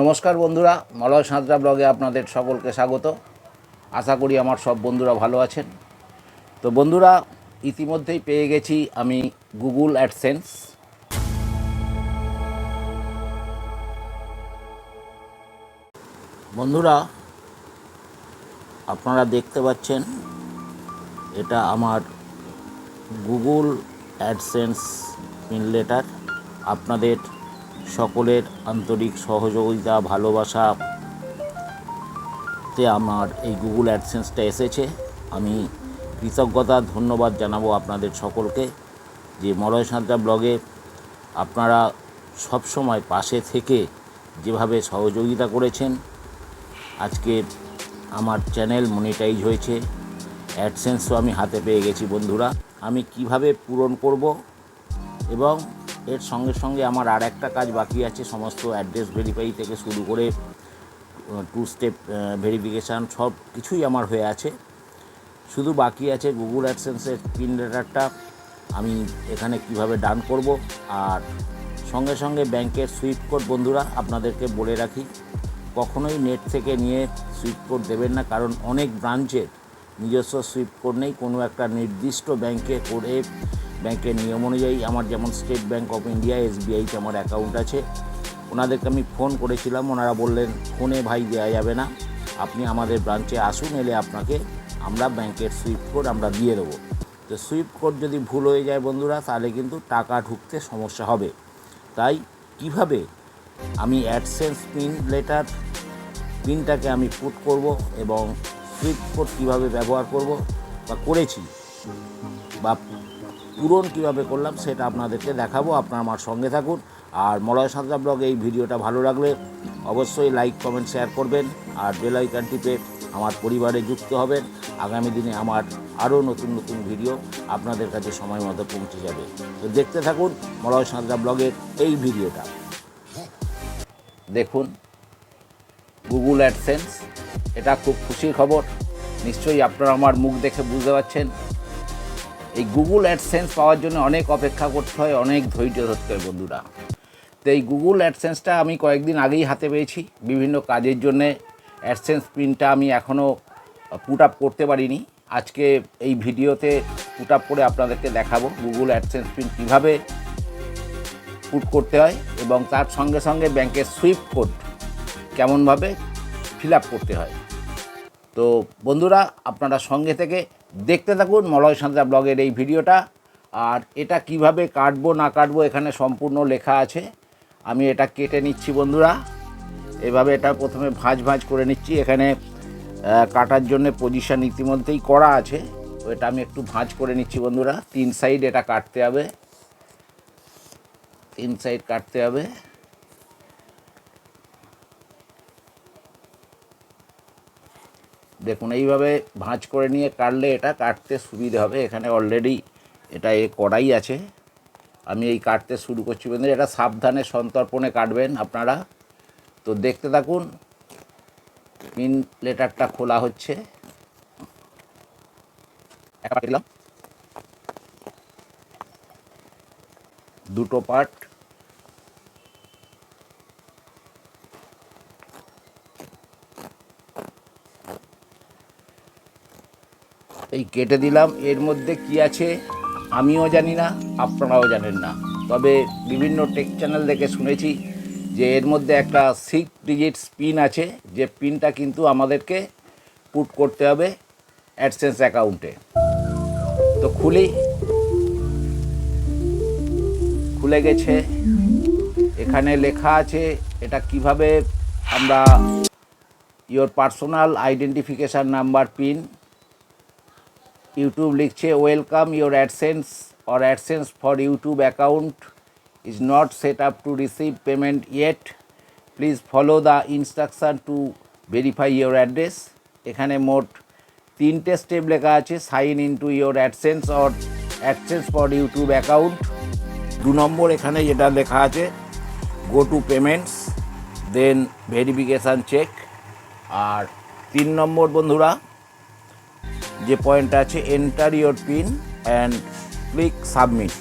নমস্কার বন্ধুরা, মলয় সাঁতরা ব্লগে আপনাদের সকলকে স্বাগত। আশা করি আমার সব বন্ধুরা ভালো আছেন। তো বন্ধুরা, ইতিমধ্যেই পেয়ে গেছি আমি গুগল অ্যাডসেন্স। বন্ধুরা, আপনারা দেখতে পাচ্ছেন, এটা আমার গুগল অ্যাডসেন্স পিন লেটার আপনাদের সকলের আন্তরিক সহযোগিতা, ভালোবাসা তে আমার এই গুগল অ্যাডসেন্সটা এসেছে। আমি কৃতজ্ঞতা, ধন্যবাদ জানাব আপনাদের সকলকে যে মলয় সাঁতরা ব্লগে আপনারা সব সময় পাশে থেকে যেভাবে সহযোগিতা করেছেন আজকে আমার চ্যানেল মনিটাইজ হয়েছে। অ্যাডসেন্সও আমি হাতে পেয়ে গেছি বন্ধুরা। আমি কীভাবে পূরণ করব এবং এর সঙ্গে সঙ্গে আমার আর একটা কাজ বাকি আছে, সমস্ত অ্যাড্রেস ভেরিফাই থেকে শুরু করে টু স্টেপ ভেরিফিকেশান সব কিছুই আমার হয়ে আছে। শুধু বাকি আছে গুগল অ্যাডসেন্সের পিন লেটারটা আমি এখানে কীভাবে ডান করব, আর সঙ্গে সঙ্গে ব্যাংকের সুইফট কোড বন্ধুরা, আপনাদেরকে বলে রাখি, কখনোই নেট থেকে নিয়ে সুইফট কোড দেবেন না, কারণ অনেক ব্রাঞ্চের নিজস্ব সুইফট কোড নেই। কোনো একটা নির্দিষ্ট ব্যাংকে করে ব্যাংকের নিয়ম অনুযায়ী আমার যেমন স্টেট ব্যাংক অফ ইন্ডিয়া এসবিআইতে আমার অ্যাকাউন্ট আছে। ওনাদেরকে আমি ফোন করেছিলাম, ওনারা বললেন, ফোনে ভাই দেওয়া যাবে না। আপনি আমাদের ব্রাঞ্চে আসুন, এলে আপনাকে আমরা ব্যাংকের সুইফট কোড আমরা দিয়ে দেবো। তো সুইফট কোড যদি ভুল হয়ে যায় বন্ধুরা, তাহলে কিন্তু টাকা ঢুকতে সমস্যা হবে। তাই কীভাবে আমি অ্যাডসেন্স পিন লেটার পিনটাকে আমি পুট করব এবং সুইফট কোড কীভাবে ব্যবহার করব বা করেছি বা পূরণ কীভাবে করলাম সেটা আপনাদেরকে দেখাবো, আপনারা আমার সঙ্গে থাকুন। আর মলয় সাঁতরা ব্লগ এই ভিডিওটা ভালো লাগলে অবশ্যই লাইক, কমেন্ট, শেয়ার করবেন আর বেল আইকন টিপে আমার পরিবারে যুক্ত হবেন। আগামী দিনে আমার আরও নতুন নতুন ভিডিও আপনাদের কাছে সময় মতো পৌঁছে যাবে। তো দেখতে থাকুন মলয় সাঁতরা ব্লগের এই ভিডিওটা। দেখুন গুগল অ্যাডসেন্স এটা খুব খুশির খবর। নিশ্চয়ই আপনারা আমার মুখ দেখে বুঝতে পারছেন। এই গুগল অ্যাডসেন্স পাওয়ার জন্য অনেক অপেক্ষা করতে হয়, অনেক ধৈর্য ধরতে হয় বন্ধুরা। তো এই গুগল অ্যাডসেন্সটা আমি কয়েকদিন আগেই হাতে পেয়েছি। বিভিন্ন কাজের জন্যে অ্যাডসেন্স পিনটা আমি এখনও পুট আপ করতে পারিনি। আজকে এই ভিডিওতে পুট আপ করে আপনাদেরকে দেখাবো গুগল অ্যাডসেন্স পিন কীভাবে পুট করতে হয় এবং তার সঙ্গে সঙ্গে ব্যাংকের সুইফট কোড কেমনভাবে ফিল আপ করতে হয়। তো বন্ধুরা, আপনারা সঙ্গে থেকে দেখতে থাকুন মলয় সাঁতরা ব্লগের এই ভিডিওটা। আর এটা কীভাবে কাটবো, না কাটবো, এখানে সম্পূর্ণ লেখা আছে। আমি এটা কেটে নিচ্ছি বন্ধুরা। এভাবে এটা প্রথমে ভাঁজ ভাঁজ করে নিচ্ছি। এখানে কাটার জন্য পজিশান ইতিমধ্যেই করা আছে। এটা আমি একটু ভাঁজ করে নিচ্ছি বন্ধুরা। তিন সাইড এটা কাটতে হবে। তিন সাইড কাটতে হবে। দেখুন, এইভাবে ভাঁজ করে নিয়ে কাটলে এটা কাটতে সুবিধে হবে। এখানে অলরেডি এটা এ করাই আছে। আমি এই কাটতে শুরু করছি। বন্ধু এটা সাবধানে সন্তর্পণে কাটবেন আপনারা। তো দেখতে থাকুন পিন লেটারটা খোলা হচ্ছে। দুটো পার্ট এই কেটে দিলাম। এর মধ্যে কি আছে আমিও জানি না, আপনারাও জানেন না। তবে বিভিন্ন টেক চ্যানেল দেখে শুনেছি যে এর মধ্যে একটা সিক্স ডিজিট পিন আছে। যে পিনটা কিন্তু আমাদেরকে পুট করতে হবে অ্যাডসেন্স অ্যাকাউন্টে তো খুলি। খুলে গেছে। এখানে লেখা আছে এটা কীভাবে আমরা your personal identification number PIN YouTube লিখছে welcome your AdSense or AdSense for YouTube account is not set up to receive payment yet please follow the instruction to verify your address এখানে মোট তিনটে স্টেপ লেখা আছে sign in to your AdSense or AdSense for YouTube account দু নম্বর এখানে যেটা লেখা আছে go to payments then verification check আর তিন নম্বর বন্ধুরা যে পয়েন্ট আছে enter your PIN and click submit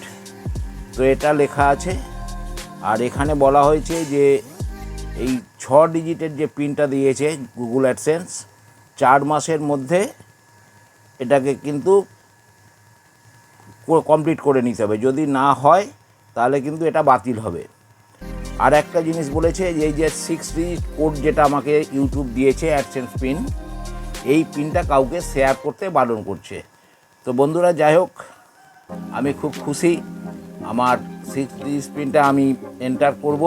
তো এটা লেখা আছে। আর এখানে বলা হয়েছে যে এই ছ ডিজিটের যে পিনটা দিয়েছে গুগল অ্যাডসেন্স চার মাসের মধ্যে এটাকে কিন্তু কমপ্লিট করে নিতে হবে। যদি না হয়, তাহলে কিন্তু এটা বাতিল হবে। আর একটা জিনিস বলেছে এই যে সিক্স ডিজিট কোড যেটা আমাকে ইউটিউব দিয়েছে অ্যাডসেন্স পিন এই পিনটা কাউকে শেয়ার করতে বারণ করছে। তো বন্ধুরা, যাই হোক, আমি খুব খুশি। আমার সিক্স পিনটা আমি এন্টার করব।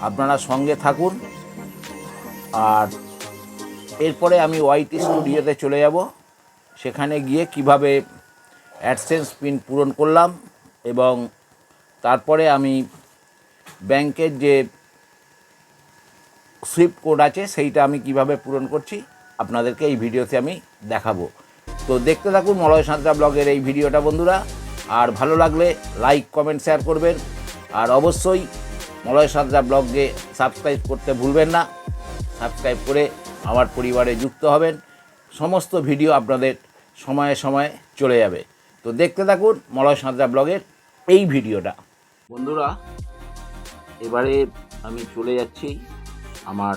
আপনারা সঙ্গে থাকুন। আর এরপরে আমি ওয়াইটি স্টুডিওতে চলে যাব। সেখানে গিয়ে কীভাবে অ্যাডসেন্স পিন পূরণ করলাম এবং তারপরে আমি ব্যাংকের যে সুইফট কোড আছে, সেইটা আমি কীভাবে পূরণ করছি আপনাদেরকে এই ভিডিওতে আমি দেখাবো। তো দেখতে থাকুন মলয় সাঁতরা ব্লগের এই ভিডিওটা বন্ধুরা। আর ভালো লাগলে লাইক, কমেন্ট, শেয়ার করবেন। আর অবশ্যই মলয় সাঁতরা ব্লগকে সাবস্ক্রাইব করতে ভুলবেন না। সাবস্ক্রাইব করে আমার পরিবারে যুক্ত হবেন। সমস্ত ভিডিও আপনাদের সময়ে সময়ে চলে যাবে। তো দেখতে থাকুন মলয় সাঁতরা ব্লগের এই ভিডিওটা। বন্ধুরা, এবারে আমি চলে যাচ্ছি আমার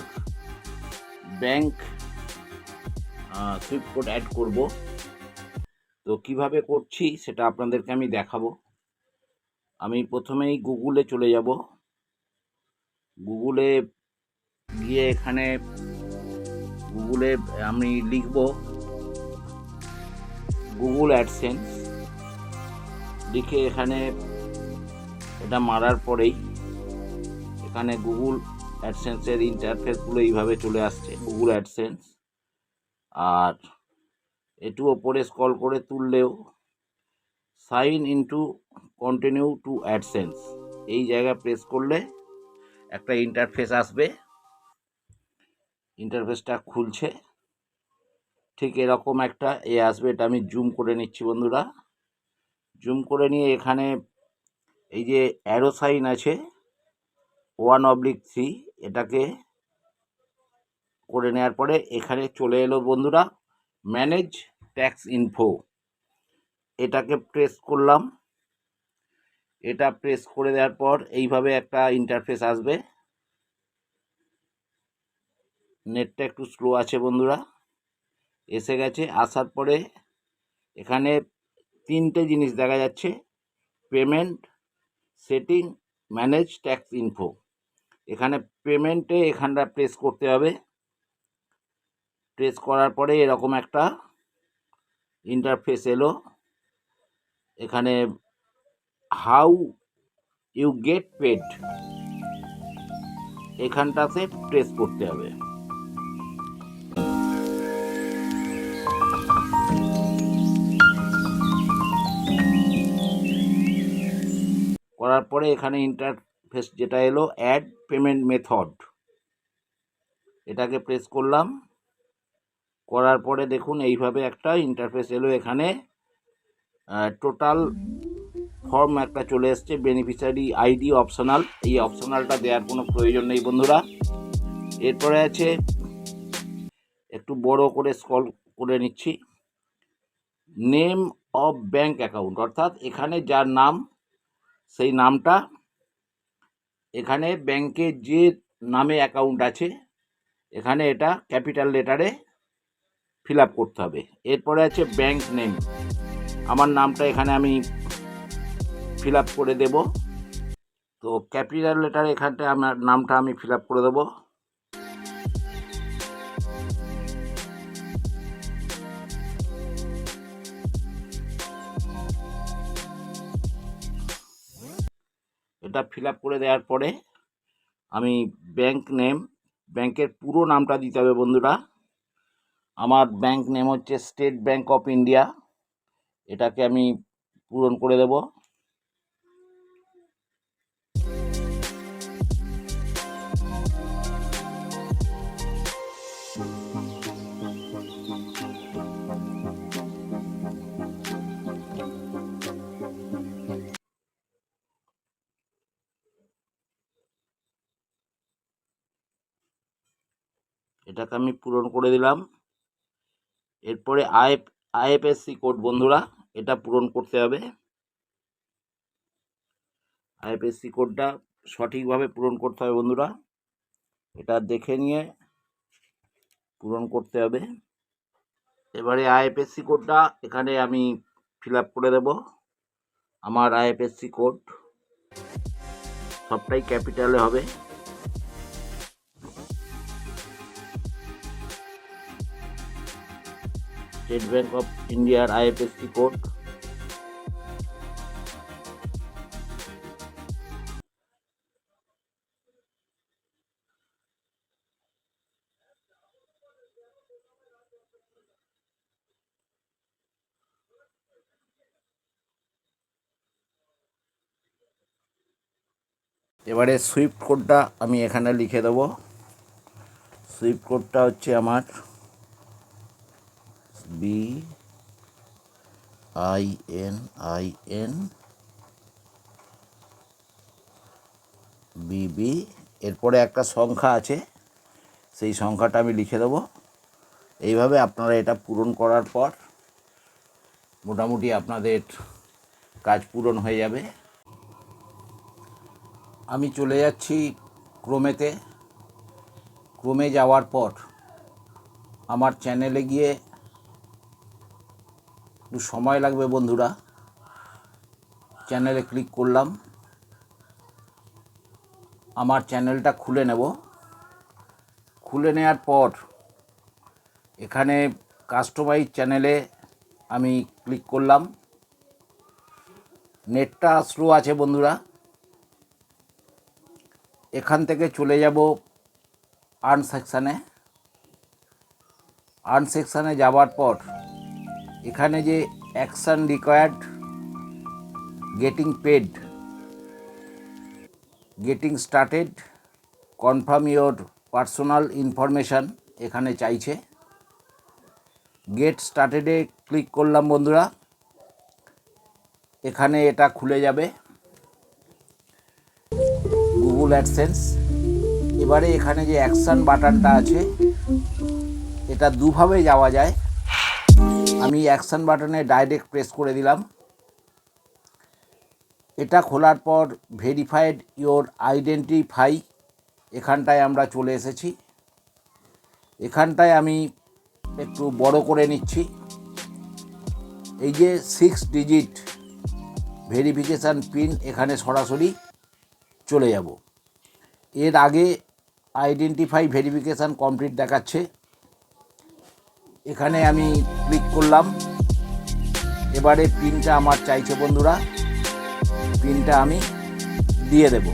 ব্যাংক সুইফট কোড অ্যাড করব। তো কীভাবে করছি সেটা আপনাদেরকে আমি দেখাবো। আমি প্রথমেই গুগলে চলে যাব। গুগলে গিয়ে এখানে গুগলে আমি লিখব গুগল অ্যাডসেন্স। লিখে এখানে এটা মারার পরেই এখানে গুগল অ্যাডসেন্সের ইন্টারফেসগুলো এইভাবে চলে আসছে, গুগল অ্যাডসেন্স। আর একটু ওপরে স্কল করে তুললেও sign into continue to AdSense এই জায়গায় প্রেস করলে একটা ইন্টারফেস আসবে। ইন্টারফেসটা খুলছে। ঠিক এরকম একটা এ আসবে, এটা আমি জুম করে নিচ্ছি বন্ধুরা। জুম করে নিয়ে এখানে এই যে অ্যারো সাইন আছে ওয়ান অবলিক থ্রি এটাকে করে নেওয়ার পরে এখানে চলে এলো বন্ধুরা ম্যানেজ ট্যাক্স ইনফো। এটাকে প্রেস করলাম। এটা প্রেস করে দেওয়ার পর এইভাবে একটা ইন্টারফেস আসবে। নেটটা একটু স্লো আছে বন্ধুরা। এসে গেছে, আসার পরে এখানে তিনটে জিনিস দেখা যাচ্ছে। Payment, setting, manage, tax, info. এখানে পেমেন্টে এখানটা প্রেস করতে হবে। প্রেস করার পরে এরকম একটা ইন্টারফেস এলো। এখানে হাউ ইউ গেট পেড এখানটাতে প্রেস করতে হবে। করার পরে এখানে ইন্টারফেস যেটা এলো অ্যাড পেমেন্ট মেথড এটাকে প্রেস করলাম। করার পরে দেখুন এইভাবে একটা ইন্টারফেস এলো এখানে। টোটাল ফর্ম একটা চলে এসছে বেনিফিশিয়ারি আইডি অপশনাল এই অপশনালটা দেওয়ার কোনো প্রয়োজন নেই বন্ধুরা। এরপরে আছে, একটু বড় করে স্কল করে নিচ্ছি। নেম অফ ব্যাংক অ্যাকাউন্ট অর্থাৎ এখানে যার নাম, সেই নামটা, এখানে ব্যাংকে যে নামে অ্যাকাউন্ট আছে, এখানে এটা ক্যাপিটাল লেটারে ফিল আপ করতে হবে। এরপরে আছে ব্যাংক নেম আমার নামটা এখানে আমি ফিল আপ করে দেব। তো ক্যাপিটাল লেটার এখানটা আমার নামটা আমি ফিল আপ করে দেবো। এটা ফিল আপ করে দেওয়ার পরে আমি ব্যাংক নেম ব্যাংকের পুরো নামটা দিতে হবে বন্ধুরা। আমার ব্যাংক নেম হচ্ছে স্টেট ব্যাংক অফ ইন্ডিয়া এটাকে আমি পূরণ করে দেব। এটাকে আমি পূরণ করে দিলাম। এরপরে আইএফ আইএফএসসি কোড, বন্ধুরা, এটা পূরণ করতে হবে। আইএফএসসি কোডটা সঠিকভাবে পূরণ করতে হবে, বন্ধুরা। এটা দেখে নিয়ে পূরণ করতে হবে। এবারে আইএফএসসি কোডটা এখানে আমি ফিল করে দেব, আমার আইএফএসসি কোড। সবটাই ক্যাপিটালে হবে। স্টেট ব্যাংক অফ ইন্ডিয়ার আইএফএসসি কোড। এবারে সুইফট কোডটা আমি এখানে লিখে দেব। সুইফট কোডটা হচ্ছে আমার B I N I N BB এরপরে একটা সংখ্যা আছে, সেই সংখ্যাটা আমি লিখে দেবো। এইভাবে আপনারা এটা পূরণ করার পর মোটামুটি আপনাদের কাজ পূরণ হয়ে যাবে। আমি চলে যাচ্ছি ক্রোমেতে। ক্রোমে যাওয়ার পর আমার চ্যানেলে গিয়ে একটু সময় লাগবে বন্ধুরা। চ্যানেলে ক্লিক করলাম। আমার চ্যানেলটা খুলে নেব। খুলে নেওয়ার পর এখানে কাস্টমাইজ চ্যানেলে আমি ক্লিক করলাম। নেটটা স্লো আছে বন্ধুরা। এখান থেকে চলে যাব আর্ন সেকশানে আর্ন সেকশানে যাওয়ার পর এখানে যে action required getting paid getting started confirm your personal information এখানে চাইছে। গেট স্টার্টেডে ক্লিক করলাম বন্ধুরা। এখানে এটা খুলে যাবে। গুগল অ্যাডসেন্স এবারে এখানে যে অ্যাকশান বাটনটা আছে, এটা দুভাবে যাওয়া যায়। আমি অ্যাকশান বাটনে ডাইরেক্ট প্রেস করে দিলাম। এটা খোলার পর ভেরিফাইড ইওর আইডেন্টিফাই এখানটায় আমরা চলে এসেছি। এখানটায় আমি একটু বড় করে নিচ্ছি। এই যে সিক্স ডিজিট ভেরিফিকেশান পিন এখানে সরাসরি চলে যাব। এর আগে আইডেন্টিফাই ভেরিফিকেশান কমপ্লিট দেখাচ্ছে। এখানে আমি ক্লিক করলাম। এবারে পিনটা আমার চাইছে বন্ধুরা। পিনটা আমি দিয়ে দেবো।